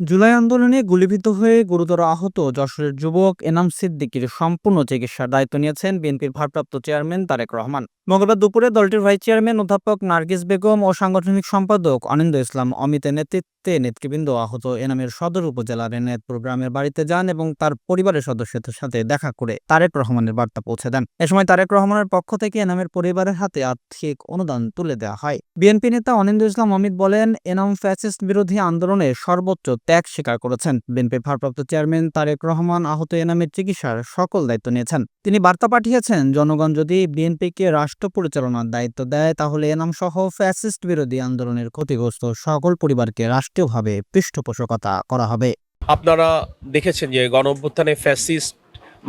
জুলাই আন্দোলনে গুলিবিদ্ধ হয়ে গুরুতর আহত যশোরের যুবক এনাম সিদ্দিকির সম্পূর্ণ চিকিৎসার দায়িত্ব নিয়েছেন বিএনপির ভারপ্রাপ্ত চেয়ারম্যান তারেক রহমান। মঙ্গলবার দুপুরে দলটির ভাইস চেয়ারম্যান অধ্যাপক নার্গিস বেগম ও সাংগঠনিক সম্পাদক অনিন্দ ইসলাম অমিতের নেতৃত্বে নেতৃবৃন্দ আহত এনামের সদর উপজেলার এনায়েতপুর গ্রামের বাড়িতে যান এবং তার পরিবারের সদস্যদের সাথে দেখা করে তারেক রহমানের বার্তা পৌঁছে দেন। এ সময় তারেক রহমানের পক্ষ থেকে এনামের পরিবারের হাতে আর্থিক অনুদান তুলে দেওয়া হয়। বিএনপি নেতা অনিন্দ ইসলাম অমিত বলেন, এনাম ফ্যাসিস্ট বিরোধী আন্দোলনে সর্বোচ্চ ত্যাগ স্বীকার করেছেন। বিএনপির ভারপ্রাপ্ত চেয়ারম্যান তারেক রহমান আহত এনামের চিকিৎসার সকল দায়িত্ব নিয়েছেন। তিনি বার্তা পাঠিয়েছেন, জনগণ যদি বিএনপিকে রাষ্ট্র পরিচালনার দায়িত্ব দেয়, তাহলে এনাম সহ ফ্যাসিস্ট বিরোধী আন্দোলনের ক্ষতিগ্রস্ত সকল পরিবারকে রাষ্ট্রীয়ভাবে পৃষ্ঠপোষকতা করা হবে। আপনারা দেখেছেন যে গণ অভ্যুত্থানে ফ্যাসিস্ট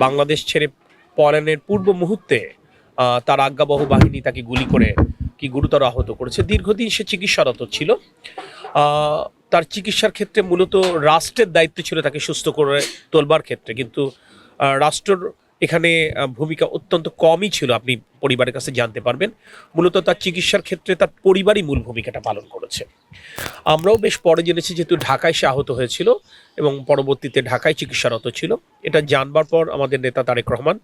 বাংলাদেশ ছেড়ে পলায়নের পূর্ব মুহূর্তে তার আজ্ঞাবহ বাহিনী তাকে গুলি করে কি গুরুতর আহত করেছে। দীর্ঘদিন সে চিকিৎসারত ছিল। তার চিকিৎসার ক্ষেত্রে মূলত রাষ্ট্রের দায়িত্ব ছিল তাকে সুস্থ করে তোলবার ক্ষেত্রে। কিন্তু আহ, রাষ্ট্রর এখানে ভূমিকা অত্যন্ত কমই ছিল, আপনি পরিবারের কাছে জানতে পারবেন। মূলত তার চিকিৎসার ক্ষেত্রে তার পরিবারই মূল ভূমিকাটা পালন করেছে। আমরাও বেশ পরে জেনেছি যেহেতু ঢাকায় সে আহত হয়েছিল এবং পরবর্তীতে ঢাকায় চিকিৎসারত ছিল। এটা জানবার পর আমাদের নেতা তারেক রহমান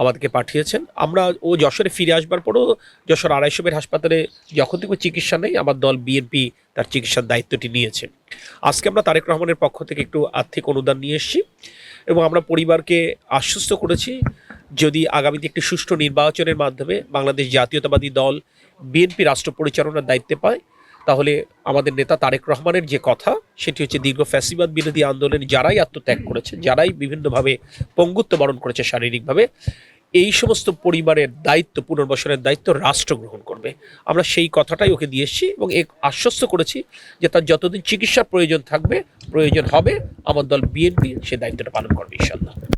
আমাদেরকে পাঠিয়েছেন। আমরা ও যশোরে ফিরে আসবার পরও যশোর আড়াইশো বেড হাসপাতালে যখন থেকে চিকিৎসা নেই, আমার দল বিএনপি তার চিকিৎসার দায়িত্বটি নিয়েছে। আজকে আমরা তারেক রহমানের পক্ষ থেকে একটু আর্থিক অনুদান নিয়ে এসেছি। এবং আমরা পরিবারকে আশ্বস্ত করেছি যদি আগামীতে একটি সুষ্ঠু নির্বাচনের মাধ্যমে বাংলাদেশ জাতীয়তাবাদী দল বিএনপি রাষ্ট্র পরিচালনার দায়িত্বে পায়, তাহলে আমাদের নেতা তারেক রহমানের যে কথা, সেটি হচ্ছে দীর্ঘ ফ্যাসিবাদ বিরোধী আন্দোলনে যারাই আত্মত্যাগ করেছে, যারাই বিভিন্নভাবে পঙ্গুত্ব বরণ করেছে শারীরিকভাবে এই সমস্ত পরিবারের দায়িত্ব, পুনর্বাসনের দায়িত্ব রাষ্ট্র গ্রহণ করবে। আমরা সেই কথাটাই ওকে দিয়ে এসেছি এবং এক আশ্বস্ত করেছি যে তার যতদিন চিকিৎসার প্রয়োজন থাকবে, প্রয়োজন হবে আমার দল বিএনপি সে দায়িত্বটা পালন করবে ইনশাল্লাহ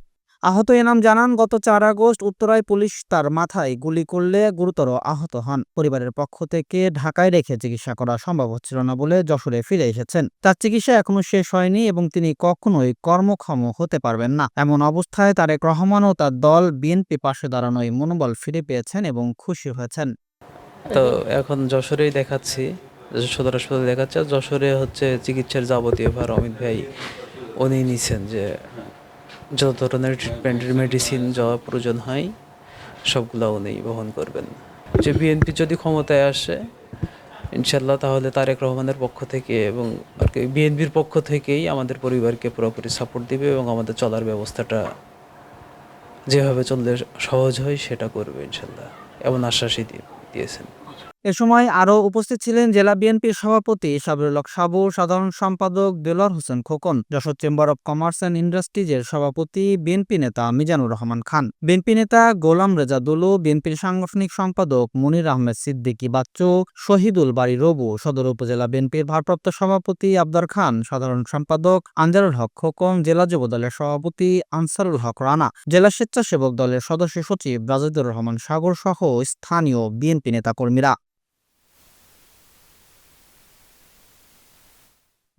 আহত এনাম জানান, গত চার আগস্ট উত্তরায় পুলিশ তার মাথায় গুলি করলে গুরুতর আহত হন। পরিবারের পক্ষ থেকে ঢাকায় রেখে চিকিৎসা করা সম্ভব হচ্ছিল না বলে যশোরে ফিরে এসেছেন। তার চিকিৎসা এখনও শেষ হয়নি এবং তিনি কখনোই কর্মক্ষম হতে পারবেন না। এমন অবস্থায় তারেক রহমান ও তার দল বিএনপি পাশে দাঁড়ানোয় মনোবল ফিরে পেয়েছেন এবং খুশি হয়েছেন। তো এখন যশোরেই দেখাচ্ছি, সদর হাসপাতালে দেখাচ্ছে। যশোরে হচ্ছে চিকিৎসার যাবতীয় ভার অমিত ভাই উনি নিছেন যে যত ধরনের ট্রিটমেন্টের মেডিসিন যা প্রয়োজন হয় সবগুলো উনি বহন করবেন। যে বিএনপি যদি ক্ষমতায় আসে ইনশাল্লাহ তাহলে তারেক রহমানের পক্ষ থেকে এবং আর কি বিএনপির পক্ষ থেকেই আমাদের পরিবারকে পুরোপুরি সাপোর্ট দিবে এবং আমাদের চলার ব্যবস্থাটা যেভাবে চললে সহজ হয়, সেটা করবে ইনশাল্লাহ এমন আশ্বাসই দিয়ে- দিয়েছেন। এ সময় আরও উপস্থিত ছিলেন জেলা বিএনপির সভাপতি সাবরুল সাবু, সাধারণ সম্পাদক Delwar Hossain Khokon, Jessore chamber of commerce and ইন্ডাস্ট্রিজের সভাপতি বিএনপি নেতা মিজানুর রহমান খান। বিএনপি নেতা গোলাম রেজা দুলু, বিএনপির সাংগঠনিক সম্পাদক মনির আহমেদ সিদ্দিকী বাচ্চু, শহীদুল বাড়ি রবু, সদর উপজেলা বিএনপির ভারপ্রাপ্ত সভাপতি আবদার খান, সাধারণ সম্পাদক আনজারুল হক খোকন, জেলা যুব দলের সভাপতি আনসারুল হক রানা, জেলা স্বেচ্ছাসেবক দলের সদস্য সচিব রাজিদুর রহমান সাগর সহ স্থানীয় বিএনপি নেতাকর্মীরা।